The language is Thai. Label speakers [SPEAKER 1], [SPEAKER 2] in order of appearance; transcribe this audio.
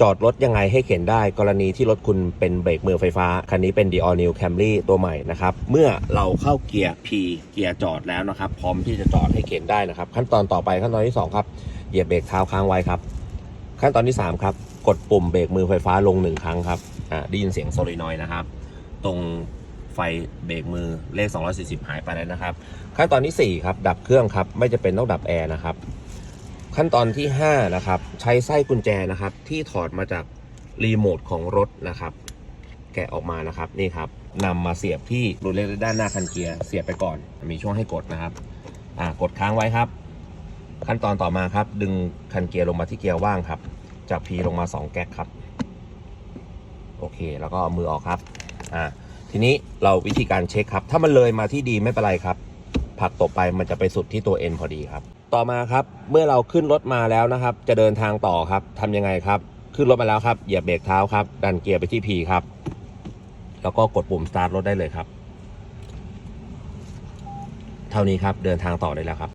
[SPEAKER 1] จอดรถยังไงให้เข็นได้ กรณีที่รถคุณเป็นเบรกมือไฟฟ้า คันนี้เป็น d All New Camry ตัวใหม่นะครับ เมื่อเราเข้าเกียร์ P เกียร์จอดแล้วนะครับ พร้อมที่จะจอดให้เข็นได้นะครับ ขั้นตอนต่อไปขั้นตอนที่สองครับ เหยียบเบรกเท้าค้างไว้ครับ ขั้นตอนที่สามครับ กดปุ่มเบรกมือไฟฟ้าลงหนึ่งครั้งครับอ่าได้ยินเสียงโซลินอยด์นะครับ ตรงไฟเบรกมือเลข 240 หายไปแล้วนะครับ ขั้นตอนที่ 4 ครับ ดับเครื่องครับ ไม่จะเป็นต้องดับแอร์นะครับ ขั้นตอนที่ 5 นะครับ ใช้ไส้กุญแจนะครับ ที่ถอดมาจากรีโมทของรถนะครับ แกะออกมานะครับนี่ครับนำมาเสียบที่รูเล็กด้านหน้าคันเกียร์เสียบไปก่อน มีช่วงให้กดนะครับอ่ากดค้างไว้ครับ ขั้นตอนต่อมาครับ ดึงคันเกียร์ลงมาที่เกียร์ว่างครับ จาก P ลงมา 2 แก๊กครับ โอเค แล้วก็เอามือออกครับอ่าทีนี้เราวิธีการเช็คครับ ถ้ามันเลยมาที่ดีไม่เป็นไรครับ ผลักตกไปมันจะไปสุดที่ตัว N พอดีครับ ต่อมาครับเมื่อเราขึ้นรถมาแล้วนะครับ จะเดินทางต่อครับทำยังไงครับ ขึ้นรถมาแล้วครับเหยียบเบรกเท้าครับ ดันเกียร์ไปที่ P ครับ แล้วก็กดปุ่มสตาร์ทรถได้เลยครับ เท่านี้ครับเดินทางต่อได้แล้วครับ